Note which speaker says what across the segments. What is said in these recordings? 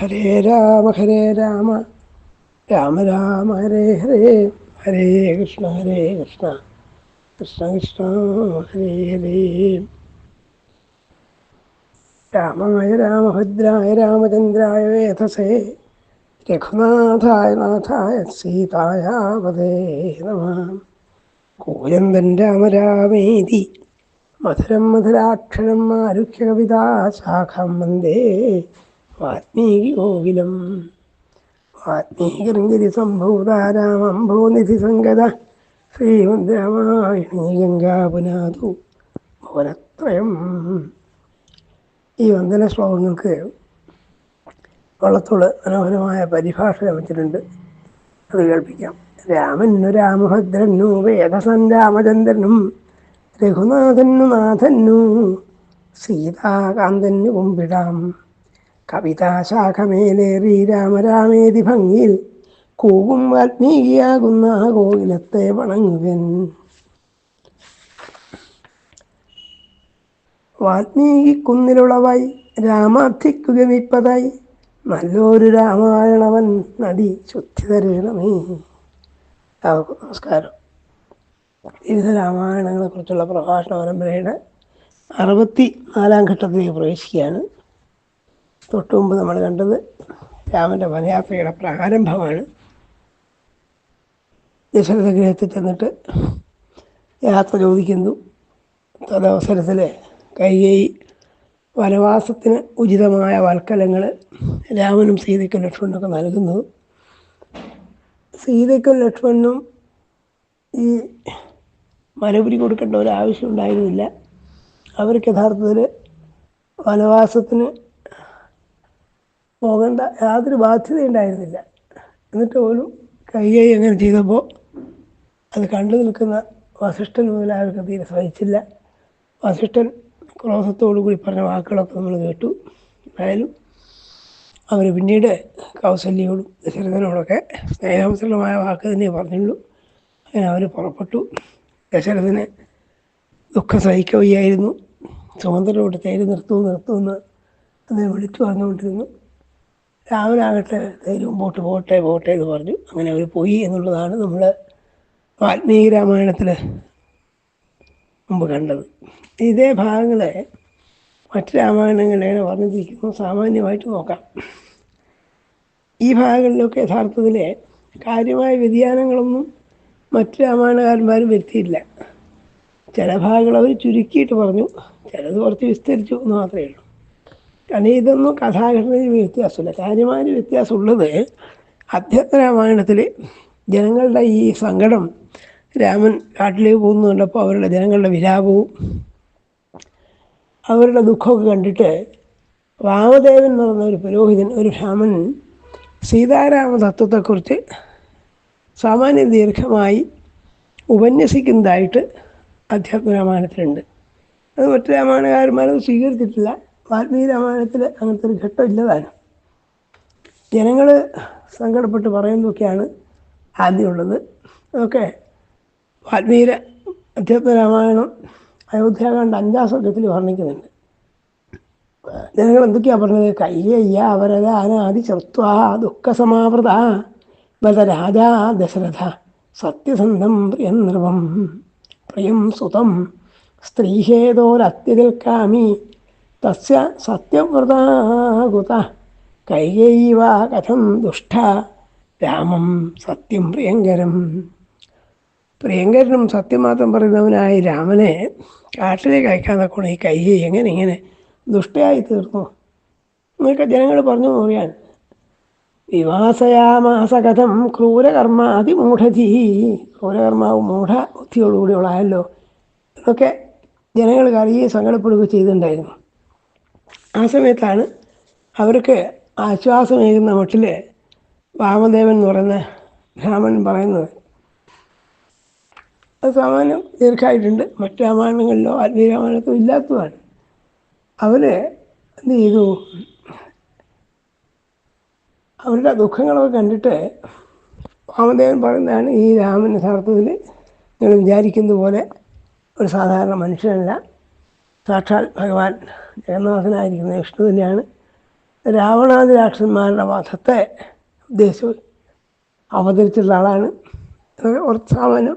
Speaker 1: ഹരേ രാമ ഹരേ രാമ. രാമ രാമ ഹരേ ഹരേ. ഹരേ കൃഷ്ണ ഹരേ കൃഷ്ണ. കൃഷ്ണ കൃഷ്ണ ഹരേ ഹരേ. രാമായ രാമഭദ്രായ രാമചന്ദ്രായ വേധസേ രഘുനാഥായ നാഥായ സീതായ പദേ നമ. കൂയന്തൻ രാമരാമേതി. മധുരം മധുരാക്ഷരം ആരുഖ്യ കവിതാ ശാഖം വന്ദേ. വാൽമീകി കോകിലം വാൽമീകിരി സംഭൂതാരാമംഭൂനിധി സംഗത ശ്രീമദ് രാമായണീ ഗംഗാപുനാഥു ഭുവനത്രയം. ഈ വന്ദന ശ്ലോകങ്ങൾക്ക് വള്ളത്തോൾ മനോഹരമായ പരിഭാഷ വെച്ചിട്ടുണ്ട്. അത് കേൾപ്പിക്കാം. രാമന്നു രാമഭദ്രന്നു വേദസൻ രാമചന്ദ്രനും രഘുനാഥന്നു നാഥന്നു സീതാകാന്തന്നു കുമ്പിടാം. കവിതാശാഖമേലേറി രാമരാമേതി ഭംഗിയിൽ കൂവും വാൽമീകിയാകുന്ന കോകിലത്തെ വണങ്ങുകൻ. വാൽമീകി കുന്നിലുളവായി രാമാർത്ഥിക്കുകമിപ്പതായി നല്ലൊരു രാമായണവൻ നടി ശുദ്ധി തരണമേ എല്ലാവർക്കും നമസ്കാരം. വിവിധ രാമായണങ്ങളെക്കുറിച്ചുള്ള പ്രഭാഷണ പരമ്പരയുടെ അറുപത്തി നാലാം ഘട്ടത്തിലേക്ക് പ്രവേശിക്കുകയാണ്. തൊട്ടു മുമ്പ് നമ്മൾ കണ്ടത് രാമന്റെ വനയാത്രയുടെ പ്രാരംഭമാണ്. ദശരഥ ഗൃഹത്തിൽ ചെന്നിട്ട് യാത്ര ചോദിക്കുന്നു. തദവസരത്തിൽ കൈകൈ വനവാസത്തിന് ഉചിതമായ വൽക്കലങ്ങൾ രാമനും സീതയ്ക്കും ലക്ഷ്മണനൊക്കെ നൽകുന്നു സീതയ്ക്കും ലക്ഷ്മണനും ഈ മലപുരി കൊടുക്കേണ്ട ഒരു ആവശ്യം ഉണ്ടായിരുന്നില്ല. അവർക്ക് യഥാർത്ഥത്തിൽ വനവാസത്തിന് പോകേണ്ട യാതൊരു ബാധ്യതയുണ്ടായിരുന്നില്ല എന്നിട്ട് പോലും കൈകൈ അങ്ങനെ ചെയ്തപ്പോൾ അത് കണ്ടു നിൽക്കുന്ന വസിഷ്ഠൻ മുതലായവർക്ക് തീരെ സഹിച്ചില്ല. വസിഷ്ഠൻ ക്രോധത്തോടു കൂടി പറഞ്ഞ വാക്കുകളൊക്കെ നമ്മൾ കേട്ടു. എന്തായാലും അവർ പിന്നീട് കൗസല്യോടും ദശരഥനോടൊക്കെ സ്നേഹാവസരമായ വാക്ക് തന്നെ പറഞ്ഞുള്ളൂ അങ്ങനെ അവർ പുറപ്പെട്ടു. ദശരഥന് ദുഃഖം സഹിക്കുകയായിരുന്നു. സുമന്ത്രനോട് തേര് നിർത്തൂ നിർത്തുമെന്ന് അദ്ദേഹം വിളിച്ചു പറഞ്ഞുകൊണ്ടിരുന്നു. രാമനാകട്ടെ ധൈര്യം മുമ്പോട്ട് പോട്ടെ പോട്ടെ എന്ന് പറഞ്ഞു. അങ്ങനെ അവർ പോയി എന്നുള്ളതാണ് നമ്മൾ വാൽമീകി രാമായണത്തിൽ മുമ്പ് കണ്ടത്. ഇതേ ഭാഗങ്ങളെ മറ്റ് രാമായണങ്ങളെയാണ് വർണിച്ചിരിക്കുന്നത്. സാമാന്യമായിട്ട് നോക്കാം. ഈ ഭാഗങ്ങളിലൊക്കെ യഥാർത്ഥത്തിൽ കാര്യമായ വ്യതിയാനങ്ങളൊന്നും മറ്റ് രാമായണകാരന്മാരും വരുത്തിയില്ല. ചില ഭാഗങ്ങൾ അവർ ചുരുക്കിയിട്ട് പറഞ്ഞു ചിലത് കുറച്ച് വിസ്തരിച്ചു എന്ന് മാത്രമേ ഉള്ളൂ. കാരണം ഇതൊന്നും കഥാഘടനയിൽ വ്യത്യാസമില്ല. കാര്യമായ വ്യത്യാസമുള്ളത് അധ്യാത്മ രാമായണത്തിൽ ജനങ്ങളുടെ ഈ സങ്കടം രാമൻ കാട്ടിലേക്ക് പോകുന്നു കണ്ടപ്പോൾ അവരുടെ ജനങ്ങളുടെ വിലാപവും അവരുടെ ദുഃഖമൊക്കെ കണ്ടിട്ട് വാമദേവൻ എന്ന് പറഞ്ഞ ഒരു പുരോഹിതൻ ഒരു രാമൻ സീതാരാമ തത്വത്തെക്കുറിച്ച് സാമാന്യ ദീർഘമായി ഉപന്യസിക്കുന്നതായിട്ട് അധ്യാത്മ രാമായണത്തിലുണ്ട് അത് മറ്റു രാമായണകാരന്മാരത് സ്വീകരിച്ചിട്ടില്ല. വാൽമീകി രാമായണത്തിൽ അങ്ങനത്തെ ഒരു ഘട്ടം ഇല്ലതാനും ജനങ്ങൾ സങ്കടപ്പെട്ട് പറയുന്നതൊക്കെയാണ് ആദ്യമുള്ളത്. അതൊക്കെ വാൽമീകി അധ്യാത്മ രാമായണം അയോധ്യാകാണ്ട് അഞ്ചാം സ്വർഗത്തിൽ വർണിക്കുന്നുണ്ട്. ജനങ്ങൾ എന്തൊക്കെയാണ് പറഞ്ഞത്? കയ്യയ്യ അവരത അനാദി ചർത്ത ദുഃഖ സമാവൃത ബലരാജാ ദശരഥ സത്യസന്ധം പ്രിയം നൃപം പ്രിയം സുതം സ്ത്രീഹേതോരത്യതിൽക്കാമി തസ്യ സത്യവ്രതാകുത കൈകൈവ കഥം ദുഷ്ട. രാമം സത്യം പ്രിയങ്കരം. പ്രിയങ്കരനും സത്യം മാത്രം പറയുന്നവനായ രാമനെ കാട്ടിലേക്ക് അയക്കാൻ നോക്കണം ഈ കൈകൈ എങ്ങനെ ഇങ്ങനെ ദുഷ്ടയായി തീർന്നു? എന്നൊക്കെ ജനങ്ങൾ പറഞ്ഞു പറയാൻ വിവാസയാമാസ കഥം ക്രൂരകർമ്മ അതിമൂഢധീ. ക്രൂരകർമാവ് മൂഢ ബുദ്ധിയോടുകൂടിയുള്ളായല്ലോ എന്നൊക്കെ ജനങ്ങൾ കറിയെ സങ്കടപ്പെടുകയോ ചെയ്തിട്ടുണ്ടായിരുന്നു. ആ സമയത്താണ് അവർക്ക് ആശ്വാസമേകുന്ന മട്ടിൽ വാമദേവൻ എന്ന് പറയുന്ന ബ്രാഹ്മണൻ പറയുന്നത്. അത് സാമാന്യം ദീർഘമായിട്ടുണ്ട് മറ്റു രാമായണങ്ങളിലോ ആത്മീയ രാമായണത്തിലോ ഇല്ലാത്തതാണ്. അവർ എന്ത് ചെയ്തു? അവരുടെ ദുഃഖങ്ങളൊക്കെ കണ്ടിട്ട് വാമദേവൻ പറയുന്നതാണ് ഈ രാമൻ യഥാർത്ഥത്തിൽ നിങ്ങൾ വിചാരിക്കുന്ന പോലെ ഒരു സാധാരണ മനുഷ്യനല്ല. സാക്ഷാൽ ഭഗവാൻ ജഗന്നാഥനായിരിക്കുന്ന വിഷ്ണു തന്നെയാണ്. രാവണാദി രാക്ഷസന്മാരുടെ വധത്തെ ഉദ്ദേശിച്ച് അവതരിച്ചിട്ടുള്ള ആളാണ്. കുറച്ച് സാമാന്യം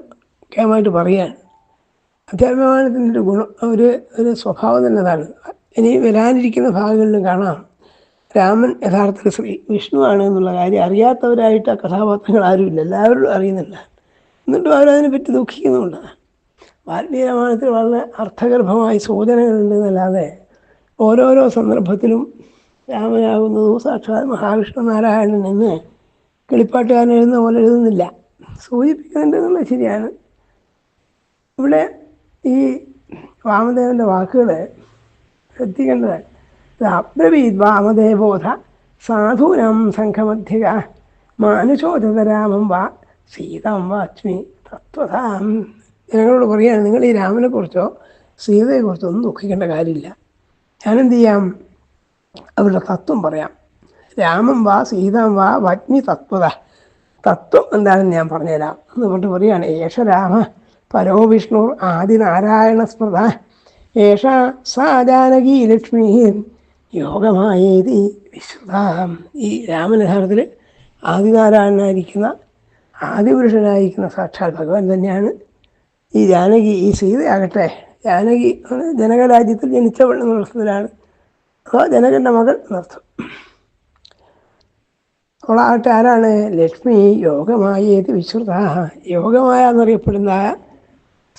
Speaker 1: കേമായിട്ട് പറയുകയാണ് അധ്യാത്മമാനത്തിന്റെ ഒരു ഗുണം ഒരു ഒരു സ്വഭാവം തന്നെ അതാണ് ഇനി വരാനിരിക്കുന്ന ഭാഗങ്ങളിലും കാണാം. രാമൻ യഥാർത്ഥത്തിൽ ശ്രീ ആണ് എന്നുള്ള കാര്യം അറിയാത്തവരായിട്ട് ആ കഥാപാത്രങ്ങൾ ആരുമില്ല. എല്ലാവരും അറിയുന്നില്ല. എന്നിട്ടും അവരതിനെ പറ്റി വാൽമീകി രാമായണത്തിൽ വളരെ അർത്ഥഗർഭമായ സൂചനകളുണ്ട് എന്നല്ലാതെ ഓരോരോ സന്ദർഭത്തിലും രാമനാകുന്നതും സാക്ഷാത് മഹാവിഷ്ണു നാരായണൻ എന്ന് കിളിപ്പാട്ടുകാരൻ എഴുതുന്ന പോലെ എഴുതുന്നില്ല. സൂചിപ്പിക്കുന്നുണ്ട് എന്നുള്ളത് ശരിയാണ്. ഇവിടെ ഈ വാമദേവന്റെ വാക്കുകൾ ശ്രദ്ധിക്കേണ്ടതാണ്. അബ്രവീത് വാമദേവോധ സാധൂനം സംഘമധ്യക മാനുഷോചതരാമം വാ സീതം വാച്മി തത്വതാം. ജനങ്ങളോട് പറയുകയാണ് നിങ്ങൾ ഈ രാമനെക്കുറിച്ചോ സീതയെക്കുറിച്ചോ ഒന്നും ദുഃഖിക്കേണ്ട കാര്യമില്ല. ഞാനെന്ത് ചെയ്യാം? അവരുടെ തത്വം പറയാം. രാമം വാ സീതാം വാ വജ്ഞി തത്വത. തത്വം എന്താണെന്ന് ഞാൻ പറഞ്ഞുതരാം. എന്ന് പറഞ്ഞിട്ട് പറയുകയാണ് ഏഷ രാമ പരോ വിഷ്ണു ആദിനാരായണ സ്മൃത. ഏഷ സാ ജാനകി ലക്ഷ്മി യോഗമായേതി വിശ്രുതാം ഈ യഥാർത്ഥത്തിൽ ആദിനാരായണനായിരിക്കുന്ന ആദിപുരുഷനായിരിക്കുന്ന സാക്ഷാൽ ഭഗവാൻ തന്നെയാണ് ഈ ജാനകി ഈ സീതയാകട്ടെ. ജാനകി ജനകരാജ്യത്തിൽ ജനിച്ചവൾ എന്ന അർത്ഥത്തിലാണ് അപ്പോൾ ജനകന്റെ മകൾ എന്നർത്ഥം അവളാകട്ടെ ആരാണ്? ലക്ഷ്മി യോഗമായേത് വിശ്രുത? യോഗമായ എന്നറിയപ്പെടുന്ന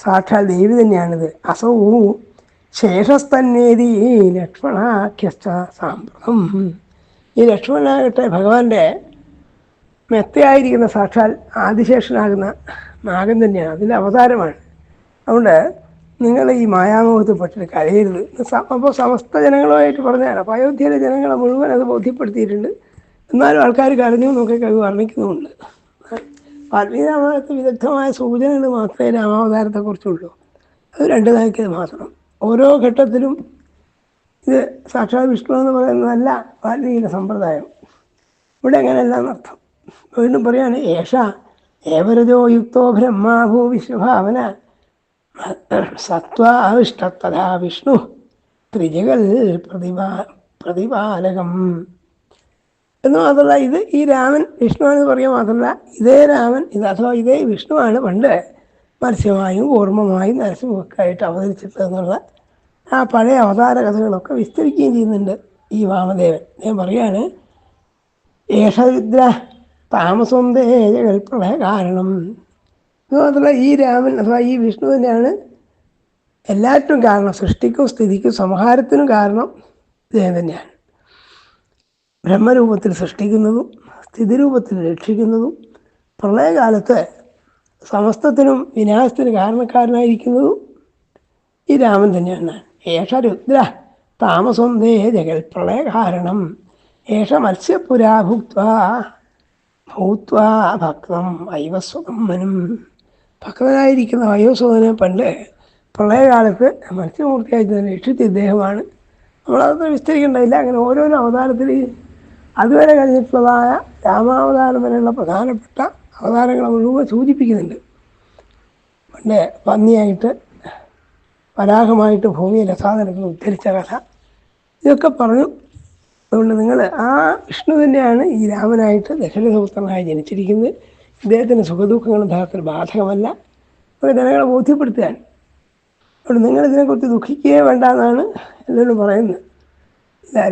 Speaker 1: സാക്ഷാൽ ദേവി തന്നെയാണിത്. അസൗ ശേഷസ്തന്നേതി ലക്ഷ്മണാഖ്യസ്ഥ സാമ്പ്രതം. ഈ ലക്ഷ്മണനാകട്ടെ ഭഗവാന്റെ മെത്തയായിരിക്കുന്ന സാക്ഷാൽ ആദിശേഷനാകുന്ന നാഗൻ തന്നെയാണ്. അതിന്റെ അവതാരമാണ്. അതുകൊണ്ട് നിങ്ങൾ ഈ മായാമോഹത്തിൽ പെട്ടിട്ട് കരയരുത്. അപ്പോൾ സമസ്ത ജനങ്ങളുമായിട്ട് പറഞ്ഞതാണ്. അപ്പോൾ അയോധ്യയിലെ ജനങ്ങളെ മുഴുവൻ അത് ബോധ്യപ്പെടുത്തിയിട്ടുണ്ട്. എന്നാലും ആൾക്കാർ കരഞ്ഞു എന്നൊക്കെ കവി വർണിക്കുന്നുമുണ്ട്. വാൽമീകി രാമായണത്തിൽ വിദഗ്ധമായ സൂചനകൾ മാത്രമേ രാമാവതാരത്തെക്കുറിച്ചുള്ളൂ. അത് രണ്ട് നായ്ക്കത് മാത്രം. ഓരോ ഘട്ടത്തിലും ഇത് സാക്ഷാത് വിഷ്ണു എന്ന് പറയുന്നതല്ല വാൽമീകിയുടെ സമ്പ്രദായം. ഇവിടെ അങ്ങനെയല്ല എന്നർത്ഥം. വീണ്ടും പറയുകയാണ് ഏഷ ഏവരജോ യുക്തോ ബ്രഹ്മാഭൂ വിശ്വഭാവന സത്വാവിഷ്ടത്തഥാ വിഷ്ണു. ത്രിജകൽ പ്രതിപാ പ്രതിപാലകം. എന്ന് മാത്രമല്ല ഇത് ഈ രാമൻ വിഷ്ണുവാണെന്ന് പറയാൻ മാത്രമല്ല ഇതേ രാമൻ ഇത് അഥവാ ഇതേ വിഷ്ണുവാണ് പണ്ട് മത്സ്യമായും കൂർമ്മമായും നരസിംഹമൊക്കെ ആയിട്ട് അവതരിച്ചിട്ടുള്ള ആ പഴയ അവതാര കഥകളൊക്കെ വിസ്തരിക്കുകയും ചെയ്യുന്നുണ്ട് ഈ വാമദേവൻ. ഞാൻ പറയാണ് ഏഷരുദ്ര താമസോന്തേ ജഗൽപ്രളയ കാരണം. മാത്രമല്ല ഈ രാമൻ അഥവാ ഈ വിഷ്ണു തന്നെയാണ് എല്ലാറ്റിനും കാരണം സൃഷ്ടിക്കും സ്ഥിതിക്കും സംഹാരത്തിനും കാരണം ഇദ്ദേഹം തന്നെയാണ്. ബ്രഹ്മരൂപത്തിൽ സൃഷ്ടിക്കുന്നതും സ്ഥിതിരൂപത്തിൽ രക്ഷിക്കുന്നതും പ്രളയകാലത്ത് സമസ്തത്തിനും വിനാശത്തിന് കാരണക്കാരനായിരിക്കുന്നതും ഈ രാമൻ തന്നെയാണ്. ഏഷ രുദ്ര താമസൊന്തേ ജഗൽ പ്രളയ കാരണം ഏഷ മത്സ്യപുരാ ഭുക്ത ഭൂത്വാ ഭക്തം വൈവസ്വതമ്മനും ഭക്തനായിരിക്കുന്ന വൈവസ്വതനെ പണ്ട് പ്രളയകാലത്ത് മത്സ്യമൂർത്തിയായി തന്നെ രക്ഷിച്ച ഇദ്ദേഹമാണ്. നമ്മളതൊന്നും വിസ്തരിക്കേണ്ടതില്ല. അങ്ങനെ ഓരോരോ അവതാരത്തിൽ അതുവരെ കഴിഞ്ഞിട്ടുള്ളതായ രാമാവതാരം വരെയുള്ള പ്രധാനപ്പെട്ട അവതാരങ്ങളെ മുഴുവൻ സൂചിപ്പിക്കുന്നുണ്ട്. പണ്ട് പന്നിയായിട്ട് വരാഹമായിട്ട് ഭൂമിയിലെ സാധനങ്ങൾ ഉദ്ധരിച്ച കഥ. ഇതൊക്കെ പറഞ്ഞു അതുകൊണ്ട് നിങ്ങൾ ആ വിഷ്ണു തന്നെയാണ് ഈ രാമനായിട്ട് ദശരഥപുത്രനായി ജനിച്ചിരിക്കുന്നത്. ഇദ്ദേഹത്തിന്റെ സുഖദുഃഖങ്ങളും യഥാർത്ഥത്തിൽ ബാധകമല്ല. അതൊക്കെ ജനങ്ങളെ ബോധ്യപ്പെടുത്തുകയാണ് അതുകൊണ്ട് നിങ്ങളിതിനെക്കുറിച്ച് ദുഃഖിക്കുകയേ വേണ്ട എന്നാണ് എല്ലാവരും പറയുന്നത്.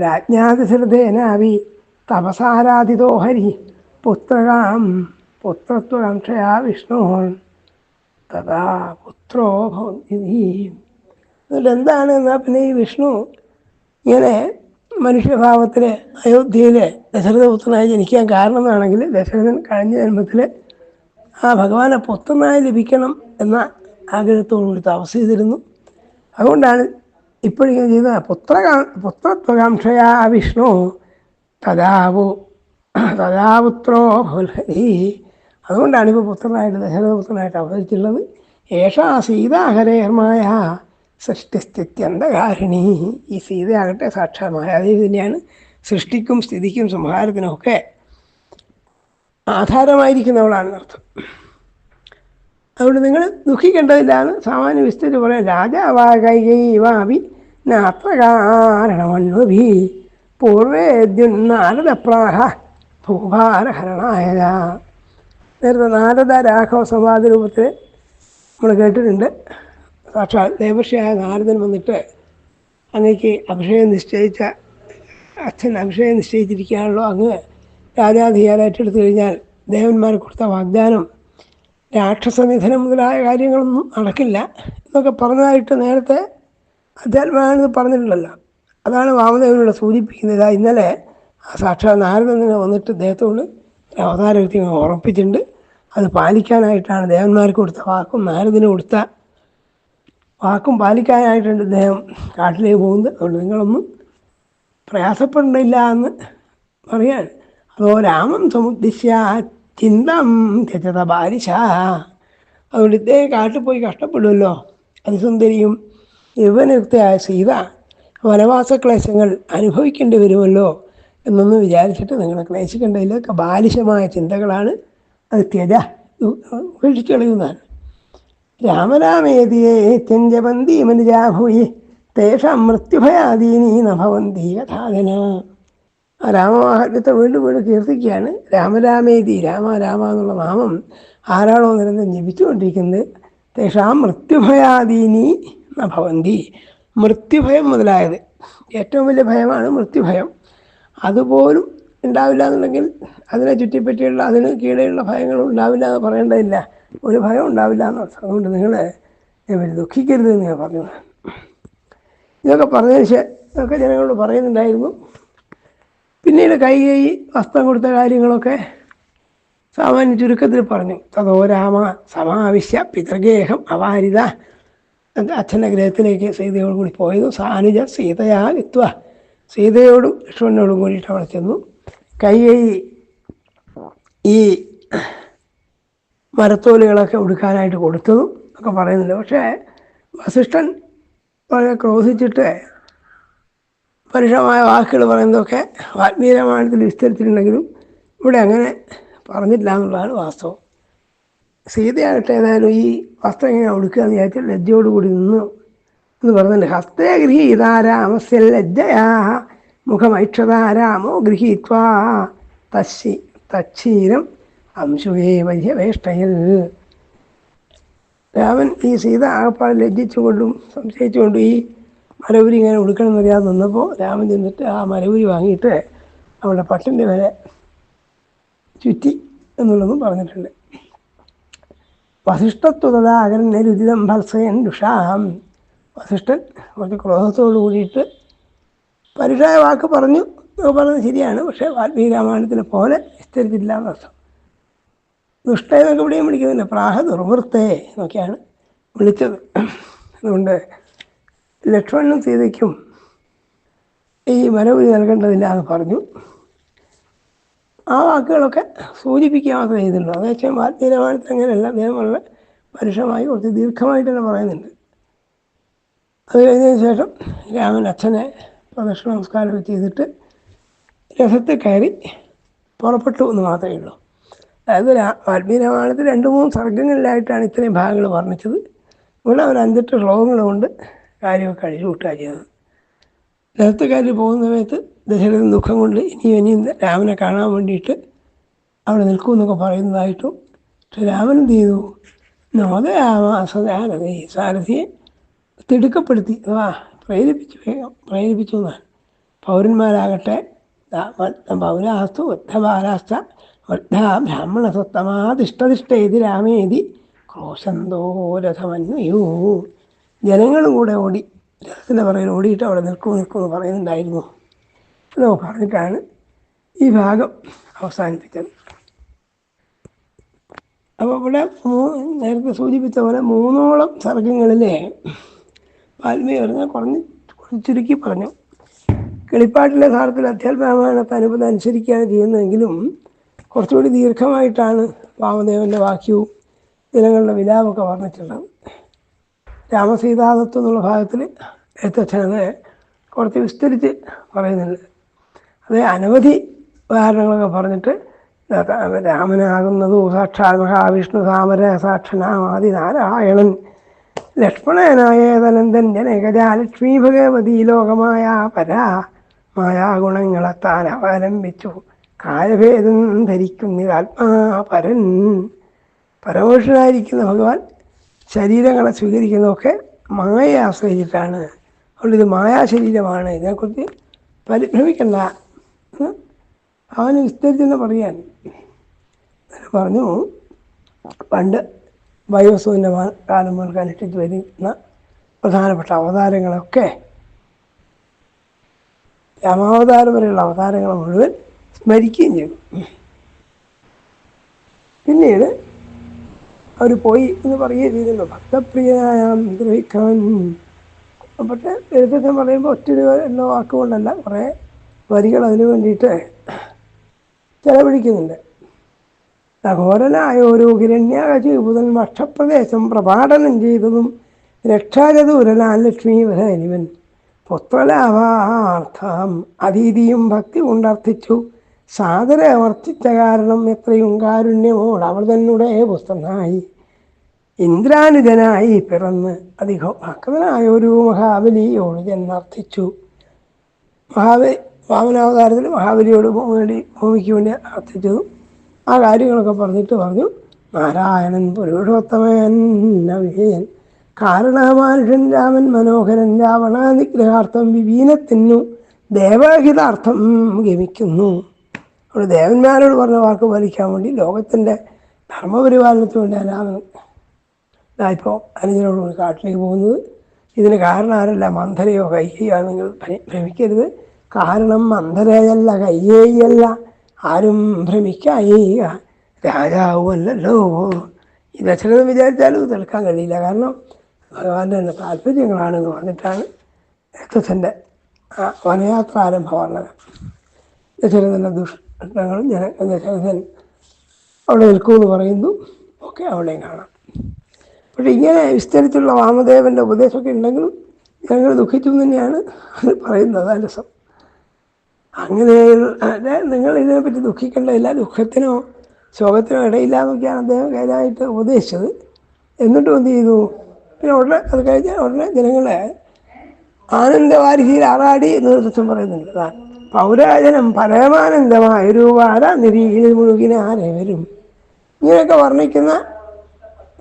Speaker 1: രാജ്ഞാതിശ്രദ്ധേനാവി തപസാരാധിതോ ഹരി പുത്രകാം പുത്രത്വകാംക്ഷയാ വിഷ്ണു തഥാ പുത്രോ ഭവതി എന്താണ് എന്നാൽ പിന്നെ ഈ വിഷ്ണു ഇങ്ങനെ മനുഷ്യഭാവത്തിൽ അയോധ്യയിൽ ദശരഥപുത്രനായി ജനിക്കാൻ കാരണമെന്നാണെങ്കിൽ ദശരഥൻ കഴിഞ്ഞ ജന്മത്തിൽ ആ ഭഗവാനെ പുത്രനായി ലഭിക്കണം എന്ന ആഗ്രഹത്തോടുകൂടി തപസ് ചെയ്തിരുന്നു അതുകൊണ്ടാണ് ഇപ്പോഴിങ്ങനെ ചെയ്ത പുത്രകാ പുത്രത്വകാംക്ഷയാ വിഷ്ണു തഥാവു തഥാപുത്രോ ഭവൽഹരി അതുകൊണ്ടാണ് ഇപ്പോൾ പുത്രനായിട്ട് ദശരഥപുത്രനായിട്ട് അവതരിച്ചിട്ടുള്ളത്. ഏഷാ സീതാഹരേർമായ സൃഷ്ടിസ്ഥിത്യന്തകാരിണി ഈ സീതയാകട്ടെ സാക്ഷാത് മായാദേവി തന്നെയാണ് സൃഷ്ടിക്കും സ്ഥിതിക്കും സംഹാരത്തിനും ഒക്കെ അർത്ഥം അതുകൊണ്ട് നിങ്ങൾ ദുഃഖിക്കേണ്ടതില്ലാന്ന് സാമാന്യ വിസ്തരിച്ച് പറയാം രാജാവാ കൈകൈവാവി നാത്രകാരണമന്വഭി പൂർവേദ്യുൻ നാരദപ്രാഹ ഭൂഭാരഹരണായ നേരത്തെ നാരദ രാഘവ സംവാദ രൂപത്തിൽ നമ്മൾ കേട്ടിട്ടുണ്ട്. സാക്ഷാൽ ദേവർഷിയായ നാരദൻ വന്നിട്ട് അങ്ങേക്ക് അഭിഷേകം നിശ്ചയിച്ച അച്ഛൻ അഭിഷേകം നിശ്ചയിച്ചിരിക്കുകയാണല്ലോ. അങ്ങ് രാജാധികാരം ഏറ്റെടുത്തു കഴിഞ്ഞാൽ ദേവന്മാർ കൊടുത്ത വാഗ്ദാനം രാക്ഷസനിധനം മുതലായ കാര്യങ്ങളൊന്നും നടക്കില്ല എന്നൊക്കെ പറഞ്ഞതായിട്ട് നേരത്തെ അധ്യാത്മാനത് പറഞ്ഞിട്ടുണ്ടല്ലോ. അതാണ് വാമദേവനോട് സൂചിപ്പിക്കുന്നത്. ഇതാ ഇന്നലെ ആ സാക്ഷാൽ നാരദനെ വന്നിട്ട് അദ്ദേഹത്തോട് അവതാര വ്യക്തി ഉറപ്പിച്ചിട്ടുണ്ട്. അത് പാലിക്കാനായിട്ടാണ് ദേവന്മാർക്ക് കൊടുത്ത വാക്കും നാരദിന് കൊടുത്ത വാക്കും പാലിക്കാനായിട്ടുണ്ട് അദ്ദേഹം കാട്ടിലേക്ക് പോകുന്നത്. അതുകൊണ്ട് നിങ്ങളൊന്നും പ്രയാസപ്പെടേണ്ടില്ല എന്ന് പറയാണ് അതോ രാമം സമുദ്ദിശ്യ ചിന്തം തെറ്റത ബാലിശ. അതുകൊണ്ട് ഇദ്ദേഹം കാട്ടിൽ പോയി കഷ്ടപ്പെടുമല്ലോ. അതിസുന്ദരിയും യുവനയുക്തയായ സീത വനവാസ ക്ലേശങ്ങൾ അനുഭവിക്കേണ്ടി വരുമല്ലോ എന്നൊന്നും വിചാരിച്ചിട്ട് നിങ്ങൾ ക്ലേശിക്കേണ്ടതില്ല ബാലിശമായ ചിന്തകളാണ്. അത് ത്യജ. ഉപേക്ഷിച്ചു കളയുന്നതാണ്. രാമരാമേതിയെ ചെഞ്ചപന്തി മനുജാഭൂയി തേഷാം മൃത്യുഭയാദീനി നഭവന്തി കഥാധന ആ രാമമാഹാത്മ്യത്തെ വീണ്ടും വീണ്ടും കീർത്തിക്കുകയാണ് രാമരാമേതി രാമ രാമ എന്നുള്ള നാമം ആരാണോ നിരന്തരം ജപിച്ചുകൊണ്ടിരിക്കുന്നത് തേഷാം മൃത്യുഭയാദീനി നഭവന്തി മൃത്യുഭയം മുതലായത്. ഏറ്റവും വലിയ ഭയമാണ് മൃത്യുഭയം. അതുപോലും ഉണ്ടാവില്ല എന്നുണ്ടെങ്കിൽ അതിനെ ചുറ്റിപ്പറ്റിയുള്ള അതിന് കീഴെയുള്ള ഭയങ്ങളും ഉണ്ടാവില്ല എന്ന് പറയേണ്ടതില്ല. ഒരു ഭയം ഉണ്ടാവില്ല എന്ന് പറഞ്ഞു അതുകൊണ്ട് നിങ്ങൾ ഇവർ ദുഃഖിക്കരുത് എന്ന് ഞാൻ പറഞ്ഞു. ഇതൊക്കെ പറഞ്ഞതിന് ശേഷം ഇതൊക്കെ ജനങ്ങളോട് പറയുന്നുണ്ടായിരുന്നു. പിന്നീട് കൈ കൈ വസ്ത്രം കൊടുത്ത കാര്യങ്ങളൊക്കെ സാമാന്യ ചുരുക്കത്തിൽ പറഞ്ഞു. തതോ രാമ സമാവിശ്യ പിതൃഗേഹം അവാരിത അച്ഛന്റെ ഗ്രഹത്തിലേക്ക് സീതയോട് കൂടി പോയത് സാനുജ സീതയാ വിത്വ. സീതയോടും ലക്ഷ്മണനോടും കൂടിയിട്ട് അവിടെ ചെന്നു. കൈ ഈ മരത്തോലുകളൊക്കെ ഒടുക്കാനായിട്ട് കൊടുത്തതും ഒക്കെ പറയുന്നുണ്ട്. പക്ഷേ വസിഷ്ഠൻ വളരെ ക്രോധിച്ചിട്ട് പരുഷമായ വാക്കുകൾ പറയുന്നതൊക്കെ ആത്മീയ വിസ്തരിച്ചിട്ടുണ്ടെങ്കിലും ഇവിടെ അങ്ങനെ പറഞ്ഞിട്ടില്ല എന്നുള്ളതാണ് വാസ്തവം. സീതയാകട്ടെ ഏതായാലും ഈ വസ്ത്രം എങ്ങനെ ഉടുക്കുക എന്ന് വിചാരിച്ചാൽ ലജ്ജയോടുകൂടി നിന്നു എന്ന് പറഞ്ഞിട്ടുണ്ട്. ഹസ്തേ ഗൃഹീതാരാമസ്യ ലജ്ജയാ മുഖമൈക്ഷതാരാമോ ഗൃഹീത്വാ തശ്ശി തക്ഷീരം അംശുവേ വൈദ്യവേഷ്ടയിൽ രാമൻ ഈ സീത ആകപ്പാട് ലജ്ജിച്ചുകൊണ്ടും സംശയിച്ചുകൊണ്ടും ഈ മരവുരി ഇങ്ങനെ ഉടുക്കണം എന്നറിയാതെ നിന്നപ്പോൾ രാമൻ ചെന്നിട്ട് ആ മരവുരി വാങ്ങിയിട്ട് അവളുടെ പട്ടിന്റെ വരെ ചുറ്റി എന്നുള്ളതും പറഞ്ഞിട്ടുണ്ട്. വസിഷ്ഠത്വതാകരനുദിതം ഭത്സയൻ ദുഷാം വസിഷ്ഠൻ കുറച്ച് ക്രോധത്തോട് കൂടിയിട്ട് പരുഷായ വാക്ക് പറഞ്ഞു. പറഞ്ഞത് ശരിയാണ്. പക്ഷേ വാൽമീകി രാമായണത്തിനെ പോലെ വിസ്തരിച്ചില്ല എന്നർത്ഥം. ദുഷ്ട എന്നൊക്കെ ഇവിടെയും വിളിക്കുന്നില്ല പ്രാഹ ദുർവൃത്തേ എന്നൊക്കെയാണ് വിളിച്ചത്. അതുകൊണ്ട് ലക്ഷ്മണനും സീതയ്ക്കും ഈ മരവുരി നൽകേണ്ടതില്ല എന്ന് പറഞ്ഞു. ആ വാക്കുകളൊക്കെ സൂചിപ്പിക്കുക മാത്രമേ ചെയ്തിട്ടുള്ളൂ അതെന്ന് വെച്ചാൽ ആത്മീയമായിട്ട് അങ്ങനെയല്ല. അദ്ദേഹം പരുഷമായി കുറച്ച് ദീർഘമായിട്ട് തന്നെ പറയുന്നുണ്ട്. അത് കഴിഞ്ഞതിന് ശേഷം രാമൻ അച്ഛനെ പ്രദക്ഷിണ നമസ്കാരം ചെയ്തിട്ട് രഥത്തിൽ കയറി പുറപ്പെട്ടു എന്ന് മാത്രമേ ഉള്ളൂ. അതായത് വാൽമീകി രാമായണത്തിൽ രണ്ട് മൂന്ന് സർഗങ്ങളിലായിട്ടാണ് ഇത്രയും ഭാഗങ്ങൾ വർണിച്ചത്. ഇവിടെ അവർ അഞ്ചെട്ട് ശ്ലോകങ്ങൾ കൊണ്ട് കാര്യമൊക്കെ കഴിച്ചു കൂട്ടുക ചെയ്തത്. രഥത്തുകാരിൽ പോകുന്ന സമയത്ത് ദശരഥൻ ദുഃഖം കൊണ്ട് ഇനിയും ഇനിയും രാമനെ കാണാൻ വേണ്ടിയിട്ട് അവിടെ നിൽക്കുമെന്നൊക്കെ പറയുന്നതായിട്ടും പക്ഷെ രാമൻ എന്ത് ചെയ്തു? അസദാനതേ സാരഥിയെ തിടുക്കപ്പെടുത്തി വാ പ്രേരിപ്പിച്ചു പ്രേരിപ്പിച്ചു എന്നാണ്. പൗരന്മാരാകട്ടെ പൗരാസ്തു വൃദ്ധബാലാസ്ത ബ്രാഹ്മണ സ്വത്തമാതിഷ്ടതിഷ്ടേതി രാമേതി ക്രോശന്തോ രഥമന്വയോ ജനങ്ങളും കൂടെ ഓടി രഥത്തിന്റെ പറയിൽ ഓടിയിട്ട് അവിടെ നിൽക്കും നിൽക്കൂ എന്ന് പറയുന്നുണ്ടായിരുന്നു. എന്നൊക്കെ പറഞ്ഞിട്ടാണ് ഈ ഭാഗം അവസാനിപ്പിച്ചത്. അപ്പോൾ ഇവിടെ നേരത്തെ സൂചിപ്പിച്ച പോലെ മൂന്നോളം സർഗങ്ങളിലെ വാൽമീകി പറഞ്ഞാൽ കുറഞ്ഞ് ചുരുക്കി പറഞ്ഞു. കിളിപ്പാട്ടിലെ സാരത്തിൽ അധ്യാത്മ രാമായണത്തെ അനുഭവം അനുസരിക്കുകയാണ് ചെയ്യുന്നതെങ്കിലും കുറച്ചുകൂടി ദീർഘമായിട്ടാണ് വാമദേവന്റെ വാക്യവും ജനങ്ങളുടെ വിലാപമൊക്കെ വർണിച്ചിട്ടുള്ളത്. രാമസീതാദത്വം എന്നുള്ള ഭാഗത്തിൽ എത്തച്ഛനത് കുറച്ച് വിസ്തരിച്ച് പറയുന്നുണ്ട്. അത് അനവധി ഉദാഹരണങ്ങളൊക്കെ പറഞ്ഞിട്ട് രാമനാകുന്നതു സാക്ഷാൽ മഹാവിഷ്ണു സാമര സാക്ഷനാമാതി നാരായണൻ ലക്ഷ്മണനായ തനന്ദൻ ജനകജ ലക്ഷ്മീ ഭഗവതി ലോകമായ പരാ മായാഗുണങ്ങളെ താൻ അവലംബിച്ചു. കാലഭേദം ധരിക്കും ആത്മാപരൻ പരമോഷനായിരിക്കുന്ന ഭഗവാൻ ശരീരങ്ങളെ സ്വീകരിക്കുന്നതൊക്കെ മായയെ ആശ്രയിച്ചിട്ടാണ്. അതുകൊണ്ട് ഇത് മായാശരീരമാണ്. ഇതിനെക്കുറിച്ച് പരിഭ്രമിക്കണ്ട. അവന് വിസ്തരിച്ചെന്ന് പറയാൻ. പറഞ്ഞു. പണ്ട് വയോസുവിന്റെ കാലം മുതൽ അനുഷ്ഠിച്ച് വരുന്ന പ്രധാനപ്പെട്ട അവതാരങ്ങളൊക്കെ രാമാവതാരം വരെയുള്ള അവതാരങ്ങൾ മുഴുവൻ സ്മരിക്കുകയും ചെയ്തു. പിന്നീട് അവർ പോയി എന്ന് പറയുകയും ചെയ്തല്ലോ ഭക്തപ്രിയനായ ഗ്രഹിക്കാൻ പക്ഷേ എഴുത്തച്ഛൻ പറയുമ്പോൾ ഒറ്റൊരു എണ്ണ വാക്കുകൊണ്ടല്ല കുറേ വരികൾ അതിനു വേണ്ടിയിട്ട് ചെലവഴിക്കുന്നുണ്ട്. സഹോദരനായ ഒരു ഹിരണ്യാകചൂതൻ വക്ഷപ്രദേശം പ്രപാടനം ചെയ്തതും രക്ഷാചതൂരനാൽ ലക്ഷ്മി വരനിവൻ. പുത്രലാഭാർത്ഥം അതീതിയും ഭക്തി കൊണ്ടർത്ഥിച്ചു. സാദര വർത്തിച്ച കാരണം എത്രയും കാരുണ്യമോൾ അവൾ തന്നെ പുസ്തനായി ഇന്ദ്രാനുജനായി പിറന്ന് അധികം ഭക്തനായ ഒരു മഹാബലിയോട് ചെന്നർത്ഥിച്ചു. മഹാബലി വാമനാവതാരത്തിൽ മഹാബലിയോട് വേണ്ടി ഭൂമിക്ക് വേണ്ടി അർത്ഥിച്ചു. ആ കാര്യങ്ങളൊക്കെ പറഞ്ഞിട്ട് പറഞ്ഞു നാരായണൻ പുരുഷോത്തമൻ നവീയൻ കാരണമാനുഷൻ രാമൻ മനോഹരൻ രാവണ നിഗ്രഹാർത്ഥം വിവീനത്തിനു ദേവഹിതാർത്ഥം ഗമിക്കുന്നു. അവിടെ ദേവന്മാരോട് പറഞ്ഞ വാക്ക് പാലിക്കാൻ വേണ്ടി ലോകത്തിന്റെ ധർമ്മപരിപാലനത്തിന് വേണ്ടി അനാഥനം ഇപ്പോൾ അനുജനോട് കൂടി കാട്ടിലേക്ക് പോകുന്നത്. ഇതിന് കാരണം ആരല്ല? മന്ധരയോ കൈകയോ നിങ്ങൾ ഭ്രമിക്കരുത്. കാരണം മന്ധരയല്ല കയ്യേയല്ല. ആരും ഭ്രമിക്കായിക. രാജാവുമല്ലല്ലോ. ഈ ദശരഥം വിചാരിച്ചാലും തീർക്കാൻ കഴിയില്ല. കാരണം ഭഗവാന്റെ തന്നെ താല്പര്യങ്ങളാണെന്ന് പറഞ്ഞിട്ടാണ് രക്തത്തിന്റെ വനയാത്ര ആരംഭമാണത് ദശരഥന്റെ ഞാൻ ദശരഥൻ അവിടെ നിൽക്കുമെന്ന് പറയുന്നു. ഒക്കെ അവിടെയും കാണാം. പക്ഷേ ഇങ്ങനെ വിസ്തരിച്ചുള്ള വാമദേവന്റെ ഉപദേശമൊക്കെ ഉണ്ടെങ്കിലും ഞങ്ങൾ ദുഃഖിച്ചു തന്നെയാണ് അത് പറയുന്നത് അലസം അങ്ങനെ നിങ്ങൾ ഇതിനെപ്പറ്റി ദുഃഖിക്കേണ്ടതില്ല ദുഃഖത്തിനോ ശോകത്തിനോ ഇടയില്ല എന്നൊക്കെയാണ് അദ്ദേഹം കയ്യിലായിട്ട് ഉപദേശിച്ചത്. എന്നിട്ടും എന്ത് ചെയ്തു? പിന്നെ ഉടനെ അത് കഴിഞ്ഞാൽ ഉടനെ ജനങ്ങളെ ആനന്ദവാരിഹിയിൽ ആറാടി എന്ന് പറയുന്നുണ്ട്. പൗരാജനം പരമാനന്ദമായ ഒരു വാര മുഴുകിന് മുഴുകിന ആരേവരും ഇങ്ങനെയൊക്കെ വർണിക്കുന്ന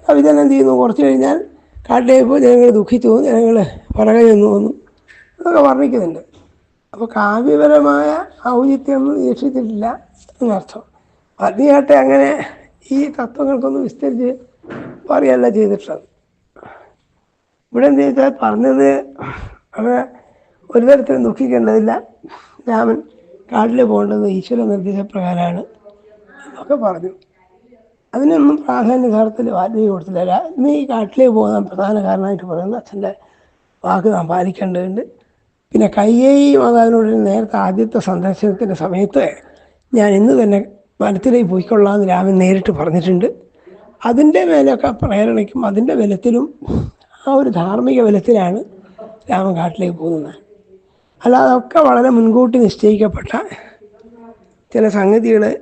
Speaker 1: കവിത എന്ത് ചെയ്യുന്നു? കുറച്ച് കഴിഞ്ഞാൽ കാട്ടിലേപ്പോൾ ജനങ്ങൾ ദുഃഖിച്ചു ജനങ്ങൾ പുറകെ ചെന്നു അതൊക്കെ വർണിക്കുന്നുണ്ട്. അപ്പോൾ കാവ്യപരമായ ഔചിത്യമൊന്നും നിരീക്ഷിച്ചിട്ടില്ല എന്നർത്ഥം. ആദ്യമായിട്ട് അങ്ങനെ ഈ തത്വങ്ങൾക്കൊന്ന് വിസ്തരിച്ച് പറയല്ല ചെയ്തിട്ടുള്ളത്. ഇവിടെ എന്ത് പറഞ്ഞത് അവിടെ ഒരു തരത്തിലും ദുഃഖിക്കേണ്ടതില്ല. രാമൻ കാട്ടിൽ പോകേണ്ടത് ഈശ്വര നിർദ്ദേശപ്രകാരമാണ് എന്നൊക്കെ പറഞ്ഞു. അതിനൊന്നും പ്രാധാന്യ കാലത്തിൽ വാൽമീകി കൊടുത്തില്ല നീ കാട്ടിലേക്ക് പോകാൻ പ്രധാന കാരണമായിട്ട് പറയുന്നത് അച്ഛന്റെ വാക്ക് നാം പാലിക്കേണ്ടതുണ്ട്. പിന്നെ കയ്യേയി മാതാവിനോട് നേരത്തെ ആദ്യത്തെ സന്ദർശനത്തിന്റെ സമയത്ത് ഞാൻ ഇന്ന് തന്നെ വനത്തിലേക്ക് പോയിക്കൊള്ളാമെന്ന് രാമൻ നേരിട്ട് പറഞ്ഞിട്ടുണ്ട്. അതിന്റെ മേലൊക്കെ പ്രേരണയ്ക്കും അതിന്റെ ബലത്തിലും ആ ഒരു ധാർമ്മിക ബലത്തിലാണ് രാമൻ കാട്ടിലേക്ക് പോകുന്നത്. അല്ലാതെ അതൊക്കെ വളരെ മുൻകൂട്ടി നിശ്ചയിക്കപ്പെട്ട ചില സംഗതികൾ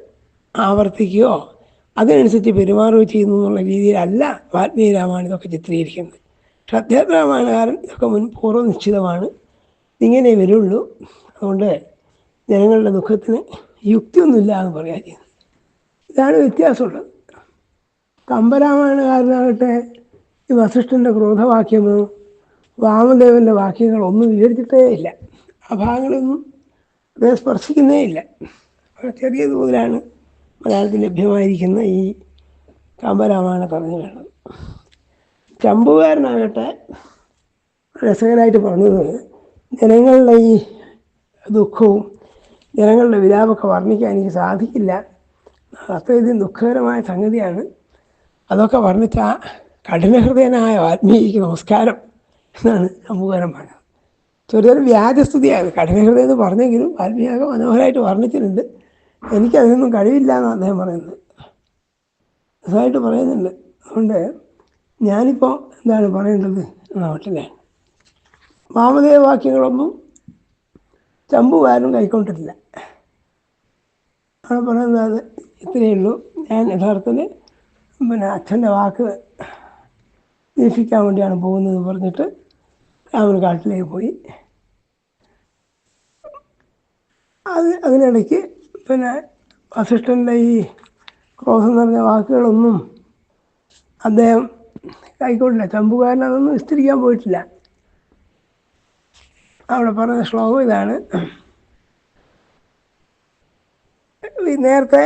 Speaker 1: ആവർത്തിക്കുകയോ അതിനനുസരിച്ച് പെരുമാറുകയോ ചെയ്യുന്നു എന്നുള്ള രീതിയിലല്ല വാൽമീകി രാമായണം ഇതൊക്കെ ചിത്രീകരിക്കുന്നത്. ശ്രദ്ധേയരാമായണകാരൻ ഇതൊക്കെ മുൻപൂർവം നിശ്ചിതമാണ്. ഇങ്ങനെ വരുള്ളൂ. അതുകൊണ്ട് ജനങ്ങളുടെ ദുഃഖത്തിന് യുക്തിയൊന്നുമില്ല എന്ന് പറയാൻ ചെയ്യുന്നത് ഇതാണ് വ്യത്യാസമുള്ളത്. കമ്പരാമായണകാരനാകട്ടെ ഈ വസിഷ്ഠന്റെ ക്രോധവാക്യമോ വാമദേവന്റെ വാക്യങ്ങളൊന്നും വിവരിച്ചിട്ടേ ഇല്ല. ആ ഭാഗങ്ങളൊന്നും അത് സ്പർശിക്കുന്നേ ഇല്ല. ചെറിയ തോതിലാണ് മലയാളത്തിൽ ലഭ്യമായിരിക്കുന്ന ഈ കമ്പരാമായണ കഥകളാണ് ചമ്പുകാരനാകട്ടെ രസകരമായിട്ട് പറഞ്ഞത് ജനങ്ങളുടെ ഈ ദുഃഖവും ജനങ്ങളുടെ വിലാപമൊക്കെ വർണിക്കാൻ എനിക്ക് സാധിക്കില്ല. അത്രയധികം ദുഃഖകരമായ സംഗതിയാണ്. അതൊക്കെ വർണിച്ച കഠിനഹൃദയനായ ആത്മീയക്ക് നമസ്കാരം എന്നാണ് ചമ്പുകാരൻ പറഞ്ഞത്. ചെറിയൊരു വ്യാജസ്തുതിയാണ്. കഠിനഹൃദയം എന്ന് പറഞ്ഞെങ്കിലും ആത്മീയാകെ മനോഹരമായിട്ട് വർണിച്ചിട്ടുണ്ട്. എനിക്കതിനൊന്നും കഴിവില്ല എന്നാണ് അദ്ദേഹം പറയുന്നത്. രസമായിട്ട് പറയുന്നുണ്ട്. അതുകൊണ്ട് ഞാനിപ്പോൾ എന്താണ് പറയേണ്ടത് എന്നാവട്ടില്ലേ വാമദേവ വാക്യങ്ങളൊന്നും ചമ്പുകാരും കൈക്കൊണ്ടിട്ടില്ല. അവിടെ പറയുന്നത് ഇത്രയേ ഉള്ളൂ. ഞാൻ യഥാർത്ഥത്തിൽ പിന്നെ അച്ഛന്റെ വാക്ക് നിരീക്ഷിക്കാൻ വേണ്ടിയാണ് പോകുന്നത് പറഞ്ഞിട്ട് രാമൻ കാട്ടിലേക്ക് പോയി. അത് അതിനിടയ്ക്ക് പിന്നെ വസിഷ്ഠന്റെ ഈ ക്രോധം നിറഞ്ഞ വാക്കുകളൊന്നും അദ്ദേഹം കൈക്കൊണ്ടില്ല ചമ്പുകാരൻ അതൊന്നും വിസ്തരിക്കാൻ പോയിട്ടില്ല. അവിടെ പറഞ്ഞ ശ്ലോകം ഇതാണ്. നേരത്തെ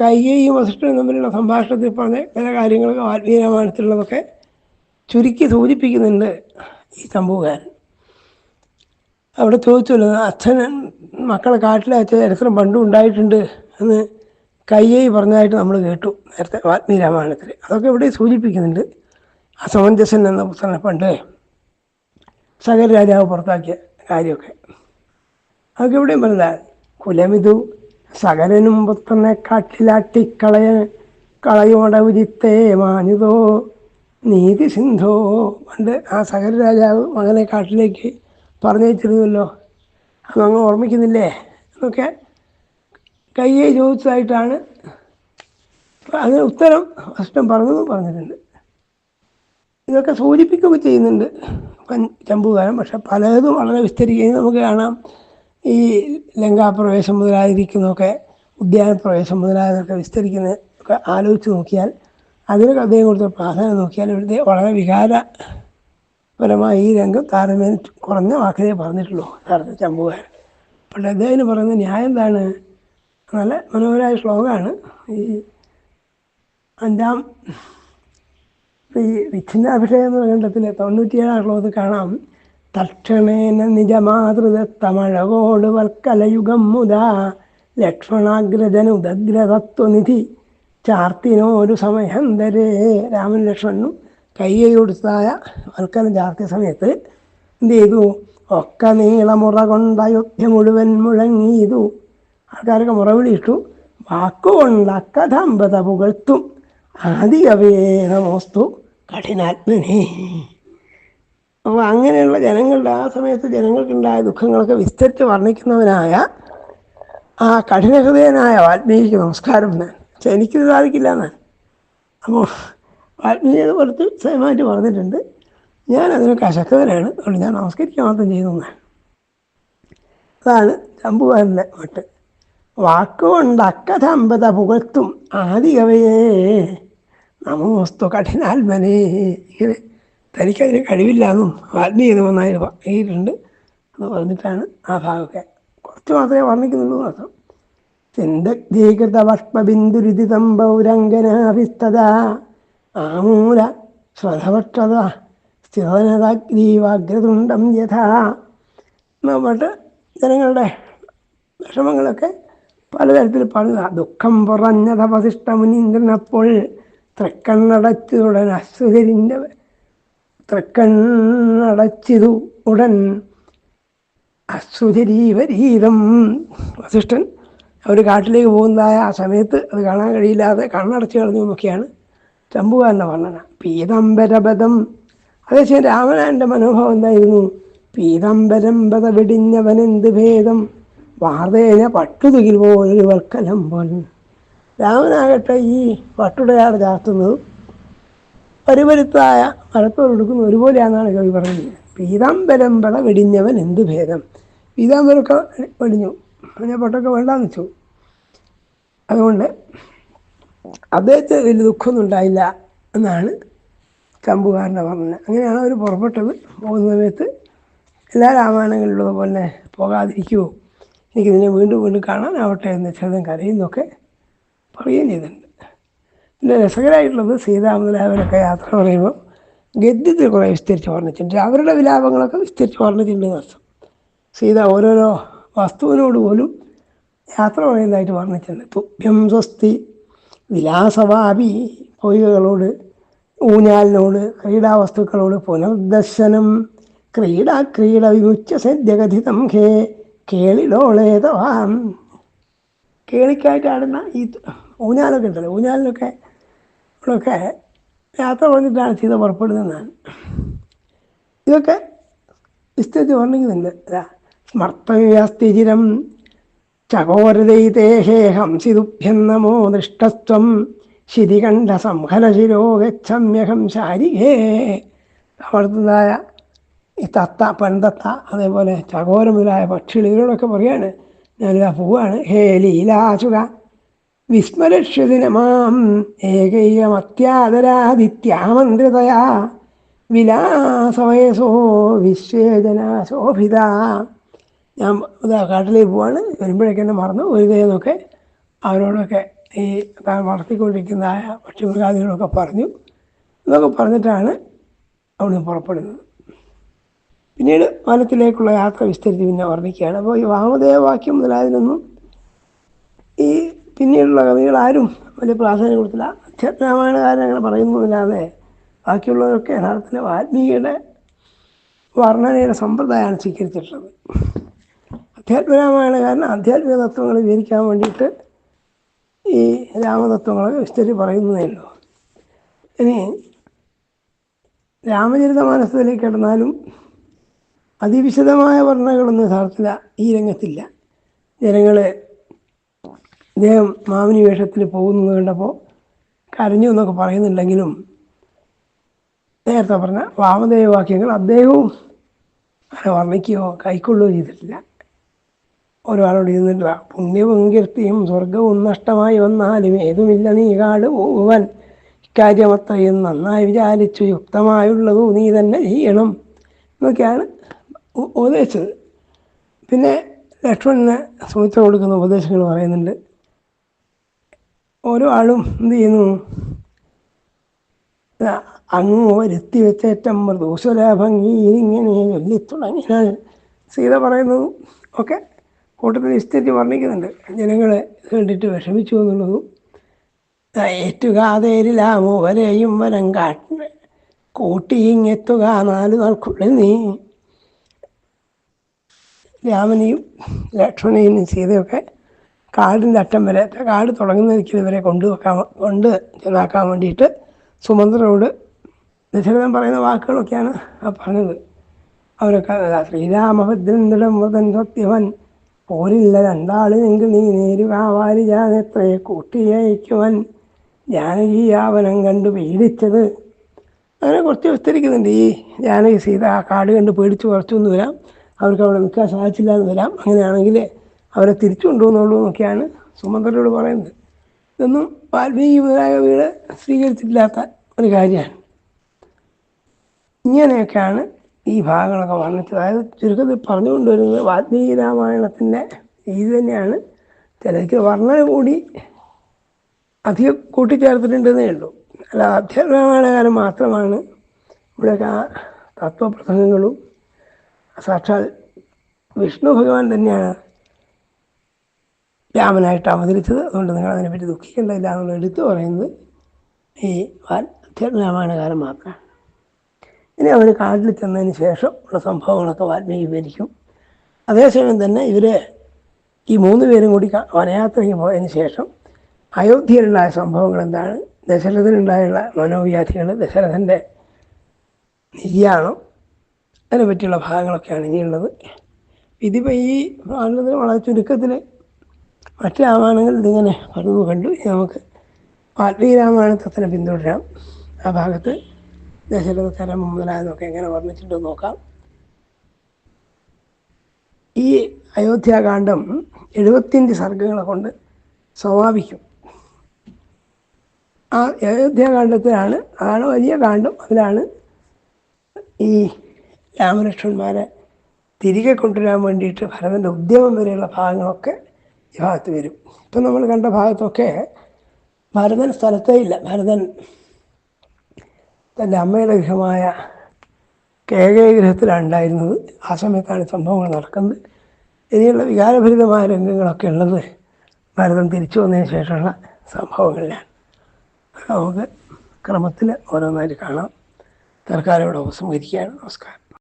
Speaker 1: കൈകയും വസിഷ്ഠനും തമ്മിലുള്ള സംഭാഷണത്തിൽ പറഞ്ഞ ചില കാര്യങ്ങളൊക്കെ ആത്മീയമാനത്തിലുള്ളതൊക്കെ ചുരുക്കി സൂചിപ്പിക്കുന്നുണ്ട്. ഈ തമ്പുകാരൻ അവിടെ ചോദിച്ചല്ലോ അച്ഛൻ മക്കളെ കാട്ടിലയച്ച ചരിത്രം പണ്ടും ഉണ്ടായിട്ടുണ്ട് എന്ന് കയ്യേ പറഞ്ഞതായിട്ട് നമ്മൾ കേട്ടു നേരത്തെ വാത്മീ രാമായണത്തിൽ അതൊക്കെ ഇവിടെ സൂചിപ്പിക്കുന്നുണ്ട്. അസമഞ്ജസൻ എന്ന പുസ്തകം പണ്ട് സകല രാജാവ് പുറത്താക്കിയ കാര്യമൊക്കെ. അതൊക്കെ ഇവിടെയും പറഞ്ഞതാണ് കുലമിതു സകലനും പുത്രനെ കാട്ടിലാട്ടിക്കളയ ഉചിത്തേ മാഞ്ഞതോ. നീതി സിന്ധോ പണ്ട് ആ സകല രാജാവ് മകനെ കാട്ടിലേക്ക് പറഞ്ഞയച്ചിരുന്നല്ലോ. അങ്ങ് ഓർമ്മിക്കുന്നില്ലേ? എന്നൊക്കെ കയ്യെ ചോദിച്ചതായിട്ടാണ് അതിന് ഉത്തരം അഷ്ടം പറഞ്ഞതും പറഞ്ഞിട്ടുണ്ട്. ഇതൊക്കെ സൂചിപ്പിക്കുകയൊക്കെ ചെയ്യുന്നുണ്ട്. ചമ്പുകാരം പക്ഷെ പലതും വളരെ വിസ്തരിക്കുകയും നമുക്ക് കാണാം. ഈ ലങ്കാപ്രവേശം മുതലായിരിക്കുന്നതൊക്കെ ഉദ്യാനപ്രവേശം മുതലായതൊക്കെ വിസ്തരിക്കുന്ന ഒക്കെ ആലോചിച്ച് നോക്കിയാൽ അതിന് അദ്ദേഹം കൊടുത്ത പ്രാധാന്യം നോക്കിയാൽ ഇവിടുത്തെ വളരെ വികാരപരമായ ഈ രംഗം താരതമ്യം കുറഞ്ഞ വാക്കിലേ പറഞ്ഞിട്ടുള്ളൂ. താരത്തെ ചമ്പുകാരൻ പക്ഷേ അദ്ദേഹത്തിന് പറയുന്ന ന്യായം എന്താണ്? നല്ല മനോഹരമായ ശ്ലോകമാണ്. ഈ അഞ്ചാം ഈ വിച്ഛിന്നാഭിഷേകം എന്ന ഖണ്ഡത്തിലെ തൊണ്ണൂറ്റിയേഴാം ശ്ലോകത്തിൽ കാണാം. തക്ഷണേന നിജമാതൃതമഴകോട് വൽക്കലയുഗം മുതാ ലക്ഷ്മണാഗ്രജനുദഗ്രതത്വനിധി. ചാർത്തിനോരു വരെ രാമൻ ലക്ഷ്മണനും കയ്യെ കൊടുത്തായ വൽക്കരം ചാർത്തിയ സമയത്ത് എന്ത് ചെയ്തു? ഒക്കെ നീളമുറ കൊണ്ട് അയോധ്യ മുഴുവൻ മുഴങ്ങിയതു. ആൾക്കാരൊക്കെ മുറവിളിയിട്ടു വാക്കുകൊണ്ട് അക്കഥമ്പത പുകഴ്ത്തും. ആദികവേ നമോസ്തു കഠിനാത്മനെ. അപ്പോൾ അങ്ങനെയുള്ള ജനങ്ങളുടെ ആ സമയത്ത് ജനങ്ങൾക്കുണ്ടായ ദുഃഖങ്ങളൊക്കെ വിസ്തരിച്ച് വർണിക്കുന്നവനായ ആ കഠിനഹൃദയനായ വാൽമീകിക്ക് നമസ്കാരം എന്നാണ് പക്ഷെ എനിക്കിത് സാധിക്കില്ല എന്നാണ് അപ്പോൾ ആത്മീയത പുറത്ത് സ്വയമായിട്ട് പറഞ്ഞിട്ടുണ്ട്. ഞാൻ അതിനൊക്കെ അശക്തനാണ് അതുകൊണ്ട് ഞാൻ നമസ്കരിക്കാൻ മാത്രം ചെയ്യുന്നതാണ് അതാണ് ചമ്പുകാരന്റെ മട്ട് വാക്കുകൊണ്ട് അക്കഥമ്പത പുകഴ്ത്തും ആദികവയെ. നമോസ്തു കഠിനാത്മനെ. ഇങ്ങനെ തനിക്കതിന് കഴിവില്ല എന്നും നന്നായി പറഞ്ഞിട്ടുണ്ട് എന്ന് പറഞ്ഞിട്ടാണ് ആ ഭാഗമൊക്കെ കുറച്ച് മാത്രമേ വർണിക്കുന്നുള്ളൂ മാത്രം. ചിന്തീകൃത ബാഷ്പബിന്ദുരിതിതം പൗരംഗനാഭിസ്തത ആമൂല സ്വധപക്ഷത സ്ഥിതനതാഗ്രീവാഗ്രതുണ്ടം യഥാ. നമ്മുടെ ജനങ്ങളുടെ വിഷമങ്ങളൊക്കെ പലതരത്തിൽ പറഞ്ഞ ദുഃഖം പുറഞ്ഞ വസിഷ്ഠമുനീന്ദ്രനപ്പോൾ തൃക്കണ്ണടച്ചു ഉടൻ അശ്വകരിന്റെ തൃക്കണ്ണടച്ചിതു ഉടൻ അശ്വരീവരീതം വസിഷ്ഠൻ അവർ കാട്ടിലേക്ക് പോകുന്നതായ ആ സമയത്ത് അത് കാണാൻ കഴിയില്ലാതെ കണ്ണടച്ച് കളഞ്ഞു എന്നൊക്കെയാണ് ചമ്പുകാരന്റെ വർണന. പീതംബരപഥം അതേശം രാമനാന്റെ മനോഭാവം എന്തായിരുന്നു? പീതംബരം ബത വെടിഞ്ഞവനെന്ത് ഭേദം? വാർദേന പട്ടുതുകിൽ പോലൊരു വർക്കലം പോൽ. രാമനാകട്ടെ ഈ പട്ടുടയാട് ചാർത്തുന്നത് പരിപരുത്തായ മരത്തോടെടുക്കുന്ന ഒരുപോലെയാണെന്നാണ് കവി പറഞ്ഞത് പീതാംബരം പട വെടിഞ്ഞവൻ എന്ത് ഭേദം? പീതാംബരമൊക്കെ വെടിഞ്ഞു. പിന്നെ പൊട്ടൊക്കെ വേണ്ടാന്ന് വെച്ചു. അതുകൊണ്ട് അദ്ദേഹത്തിന് വലിയ ദുഃഖമൊന്നും ഉണ്ടായില്ല എന്നാണ് കമ്പുകാരന്റെ പറഞ്ഞത്. അങ്ങനെയാണ് അവർ പുറപ്പെട്ടത്. പോകുന്ന സമയത്ത് എല്ലാ രാമായണങ്ങളിലുള്ളത് പോലെ പോകാതിരിക്കുമോ എനിക്കിതിനെ വീണ്ടും വീണ്ടും കാണാൻ കാണാനാവട്ടെ എന്ന് ചെറുതും കരയുന്നൊക്കെ പറയുകയും ചെയ്തിട്ടുണ്ട്. പിന്നെ രസകരമായിട്ടുള്ളത് സീതാ മുതലായവരൊക്കെ യാത്ര പറയുമ്പോൾ ഗദ്യത്തിൽ കുറേ വിസ്തരിച്ച് വർണിച്ചിട്ടുണ്ട്. അവരുടെ വിലാപങ്ങളൊക്കെ വിസ്തരിച്ച് വർണിച്ചിട്ടുണ്ട്. സീത ഓരോരോ വസ്തുവിനോട് പോലും യാത്ര പറയുന്നതായിട്ട് വർണിച്ചിട്ടുണ്ട്. തുഭ്യം സ്വസ്തി വിലാസവാപി പൊയ്കകളോട് ഊഞ്ഞാലിനോട് ക്രീഡാവസ്തുക്കളോട് പുനർദർശനം. ക്രീഡ ക്രീഡ വിമുച്ച സദ്യകഥിതം ഹേ കേളിലോളേതവാം കേളിക്കായിട്ട് ആടുന്ന ഈ ഊഞ്ഞാലൊക്കെ ഉണ്ടല്ലോ. ഊഞ്ഞാലിനൊക്കെ ഇവിടെയൊക്കെ യാത്ര പറഞ്ഞിട്ടാണ് സീത പുറപ്പെടുന്നതെന്നാണ് ഇതൊക്കെ വിസ്തരിച്ച് വർണിക്കുന്നുണ്ട്. സ്മർത്തവ്യാസ്തിചിരം ചകോരദൈതേഹേ ഹംസിതുഭ്യം നമോ ദൃഷ്ടസ്ത്വം ശിതികണ്ഠ സംഹലശിരോ ഗച്ഛമ്യഹം ശാരികേ. അവിടുത്തതായ ഈ തത്ത പെൺതത്ത അതേപോലെ ചകോര മുതലായ പക്ഷികൾ ഇവരോടൊക്കെ പറയാണ്. ഞാനിതാ പോവാണ്. ഹേ ലീലാശുക വിസ്മരക്ഷ്യതിനമാം ഏകൈകമത്യാദരാദിത്യാമന്ത്രിതയാ വിലാസവയസോ വിശ്വേജനാശോഭിത ഞാൻ കാട്ടിലേക്ക് പോവാണ്. വരുമ്പോഴൊക്കെ എന്നെ മറന്നു. ഒരു വരുതേന്നൊക്കെ അവരോടൊക്കെ ഈ താൻ വളർത്തിക്കൊണ്ടിരിക്കുന്നതായ പക്ഷിമൃഗാദികളൊക്കെ പറഞ്ഞു. എന്നൊക്കെ പറഞ്ഞിട്ടാണ് അവിടുന്ന് പുറപ്പെടുന്നത്. പിന്നീട് വനത്തിലേക്കുള്ള യാത്ര വിസ്തരിച്ച് പിന്നെ വർണിക്കുകയാണ്. അപ്പോൾ ഈ വാമദേവവാക്യം മുതലായതിനൊന്നും ഈ പിന്നീടുള്ള കവികൾ ആരും വലിയ പ്രാധാന്യം കൊടുത്തില്ല. അധ്യാത്മരാമായണകാരൻ അങ്ങനെ പറയുന്നതല്ലാതെ ബാക്കിയുള്ളവരൊക്കെ യഥാർത്ഥത്തിൽ വാൽമീകിയുടെ വർണനയുടെ സമ്പ്രദായമാണ് സ്വീകരിച്ചിട്ടുള്ളത്. അധ്യാത്മരാമായണകാരൻ ആധ്യാത്മിക തത്വങ്ങൾ വിവരിക്കാൻ വേണ്ടിയിട്ട് ഈ രാമതത്വങ്ങളൊക്കെ വിസ്തരി പറയുന്നതേ ഇനി രാമചരിത മാനസത്തിലേക്ക് കിടന്നാലും അതിവിശദമായ വർണകളൊന്നും യഥാർത്ഥത്തില ഈ രംഗത്തില്ല. ജനങ്ങൾ അദ്ദേഹം മാമിനി വേഷത്തിൽ പോകുന്നത് കണ്ടപ്പോൾ കരഞ്ഞു എന്നൊക്കെ പറയുന്നുണ്ടെങ്കിലും നേരത്തെ പറഞ്ഞ വാമദേവ വാക്യങ്ങൾ അദ്ദേഹവും വർണിക്കുകയോ കൈക്കൊള്ളുകയോ ചെയ്തിട്ടില്ല. ഒരാളോട് ഇരുന്നിട്ട് പുണ്യവും കീർത്തിയും സ്വർഗവും നഷ്ടമായി വന്നാലും ഏതുമില്ല നീ കാട് പോകുവാൻ ഇക്കാര്യമത്രയും നന്നായി വിചാരിച്ചു യുക്തമായുള്ളതും നീ തന്നെ ചെയ്യണം എന്നൊക്കെയാണ് ഉപദേശിച്ചത്. പിന്നെ ലക്ഷ്മണന് സുമിത്ര കൊടുക്കുന്ന ഉപദേശങ്ങൾ പറയുന്നുണ്ട്. ഓരോ ആളും എന്ത് ചെയ്യുന്നു? അങ്ങ് വരുത്തി വെച്ചേറ്റം മൃദൂസുര ഭംഗി ഇങ്ങനെ ചൊല്ലിത്തുടങ്ങിയാൽ സീത പറയുന്നതും ഒക്കെ കൂട്ടത്തിൽ സ്ഥിതി വർണിക്കുന്നുണ്ട്. ജനങ്ങളെ കണ്ടിട്ട് വിഷമിച്ചു എന്നുള്ളതും ഏറ്റുകാതേരിലാമോ വരം കാട്ടിന് കൂട്ടിയിങ്ങെത്തുക നാല് നാൾക്കുള്ളിൽ നീ. രാമനെയും ലക്ഷ്മണനെയും സീതയൊക്കെ കാടിന്റെ അറ്റം വരെ കാട് തുടങ്ങുന്നതിൽ വരെ കൊണ്ടുവെക്കാൻ കൊണ്ട് ചെന്നാക്കാൻ വേണ്ടിയിട്ട് സുമന്ത്രനോട് ദശരഥൻ പറയുന്ന വാക്കുകളൊക്കെയാണ് പറഞ്ഞത്. അവരൊക്കെ ശ്രീരാമഭദ്രൻ ശ്രീരാമഭദ്രൻ മൃതൻ സത്യവൻ പോരില്ല. രണ്ടാളിനെങ്കിൽ നീ നേരിവാരി ഞാൻ എത്രയെ കൂട്ടിയയക്കുവൻ ജാനകി ആവനം കണ്ട് പേടിച്ചത് അങ്ങനെ കുറച്ച് വിസ്തരിക്കുന്നുണ്ട്. ഈ ജാനകി സീത ആ കാട് കണ്ട് പേടിച്ച് കുറച്ചൊന്ന് വരാം. അവർക്ക് അവിടെ നിൽക്കാൻ സാധിച്ചില്ല എന്ന് വരാം. അങ്ങനെയാണെങ്കിൽ അവരെ തിരിച്ചു കൊണ്ടുപോകുന്നുള്ളൂ എന്നൊക്കെയാണ് സുമന്ത്രയോട് പറയുന്നത്. ഇതൊന്നും വാൽമീകി മുതലായ വീട് സ്വീകരിച്ചിട്ടില്ലാത്ത ഒരു കാര്യമാണ്. ഇങ്ങനെയൊക്കെയാണ് ഈ ഭാഗങ്ങളൊക്കെ വർണിച്ചത്. അതായത് ചുരുക്കത്തിൽ പറഞ്ഞുകൊണ്ടുവരുന്നത് വാൽമീകി രാമായണത്തിന്റെ ഇത് തന്നെയാണ്. ചിലർക്ക് വർണന കൂടി അധികം കൂട്ടിച്ചേർത്തിട്ടുണ്ടെന്നേ ഉള്ളൂ. അല്ല അധ്യാത്മരാമായണകാരൻ മാത്രമാണ് ഇവിടെയൊക്കെ ആ തത്വപ്രസംഗങ്ങളും സാക്ഷാൽ വിഷ്ണു ഭഗവാൻ തന്നെയാണ് രാമനായിട്ട് അവതരിച്ചത്. അതുകൊണ്ട് നിങ്ങൾ അതിനെപ്പറ്റി ദുഃഖിക്കേണ്ടതില്ല എന്നുള്ള എടുത്തു പറയുന്നത് ഈ അധ്യാത്മരാമായണകാരൻ മാത്രമാണ്. ഇനി അവർ കാട്ടിൽ ചെന്നതിന് ശേഷം ഉള്ള സംഭവങ്ങളൊക്കെ വാൽമീകി വിവരിക്കും അതേസമയം തന്നെ ഇവർ ഈ മൂന്ന് പേരും കൂടി വനയാത്ര വനയാത്രയ്ക്ക് പോയതിന് ശേഷം അയോധ്യയിലുണ്ടായ സംഭവങ്ങൾ എന്താണ് ദശരഥനുണ്ടായുള്ള മനോവ്യാധികൾ ദശരഥന്റെ നിര്യാണം അതിനെ പറ്റിയുള്ള ഭാഗങ്ങളൊക്കെയാണ് ഇനിയുള്ളത്. ഇതിപ്പോൾ ഈ ഭാഗത്തിന് വളരെ ചുരുക്കത്തിൽ മറ്റ് രാമായണങ്ങൾ ഇതിങ്ങനെ പറഞ്ഞു കണ്ടു. നമുക്ക് വാൽമീകി തന്നെ പിന്തുടരാം. ആ ഭാഗത്ത് ദശരഥ മുതലായതൊക്കെ എങ്ങനെ വർണിച്ചിട്ടുണ്ടെന്ന് നോക്കാം. ഈ അയോധ്യാകാന്ഡം എഴുപത്തിയഞ്ച് സർഗങ്ങളെ കൊണ്ട് സമാപിക്കും. ആ അയോധ്യാകാന്ഡത്തിലാണ് അതാണ് വലിയ കാണ്ഡം അതിലാണ് ഈ രാമലക്ഷ്മണന്മാരെ തിരികെ കൊണ്ടുവരാൻ വേണ്ടിയിട്ട് ഭരതന്റെ ഉദ്യമം വരെയുള്ള ഭാഗങ്ങളൊക്കെ ഈ ഭാഗത്ത് വരും. ഇപ്പം നമ്മൾ കണ്ട ഭാഗത്തൊക്കെ ഭരതൻ സ്ഥലത്തേ ഇല്ല. ഭരതൻ തന്റെ അമ്മയുടെ ഗൃഹമായ കേകയ ഗൃഹത്തിലാണ് ഉണ്ടായിരുന്നത്. ആ സമയത്താണ് സംഭവങ്ങൾ നടക്കുന്നത്. ഇനിയുള്ള വികാരഭരിതമായ രംഗങ്ങളൊക്കെ ഉള്ളത് ഭാരതം തിരിച്ചു വന്നതിന് ശേഷമുള്ള സംഭവങ്ങളിലാണ്. നമുക്ക് ക്രമത്തിൽ ഓരോന്നായിട്ട് കാണാം. തൽക്കാലം ഇവിടെ ഉപസംഹരിക്കുകയാണ് നമസ്കാരം.